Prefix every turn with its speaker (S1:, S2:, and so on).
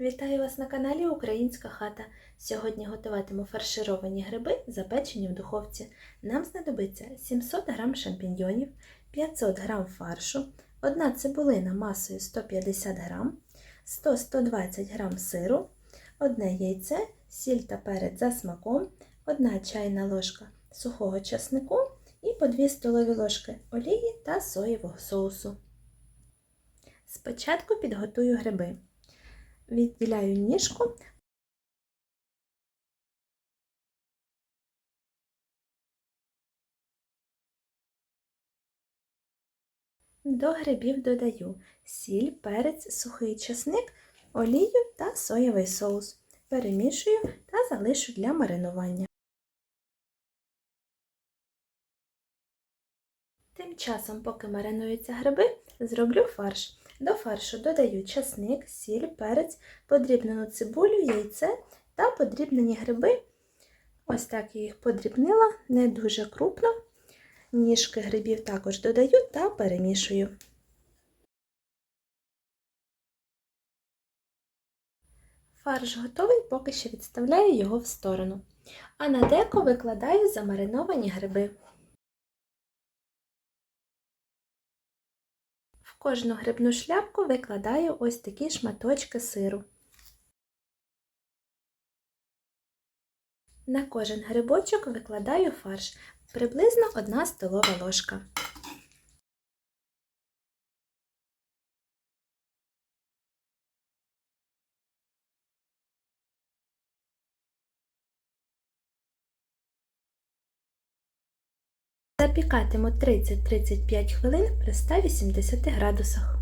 S1: Вітаю вас на каналі Українська хата. Сьогодні готуватиму фаршировані гриби, запечені в духовці. Нам знадобиться 700 г шампіньйонів, 500 г фаршу, одна цибулина масою 150 г, 100-120 г сиру, одне яйце, сіль та перець за смаком, одна чайна ложка сухого часнику і по 2 столові ложки олії та соєвого соусу. Спочатку підготую гриби. Відділяю ніжку. До грибів додаю сіль, перець, сухий чесник, олію та соєвий соус. Перемішую та залишу для маринування. Тим часом, поки маринуються гриби, зроблю фарш. До фаршу додаю часник, сіль, перець, подрібнену цибулю, яйце та подрібнені гриби. Ось так я їх подрібнила, не дуже крупно. Ніжки грибів також додаю та перемішую. Фарш готовий, поки що відставляю його в сторону. А на деко викладаю замариновані гриби. Кожну грибну шляпку викладаю ось такі шматочки сиру. На кожен грибочок викладаю фарш приблизно 1 столова ложка. Запікатиму 30-35 хвилин при 180 градусах.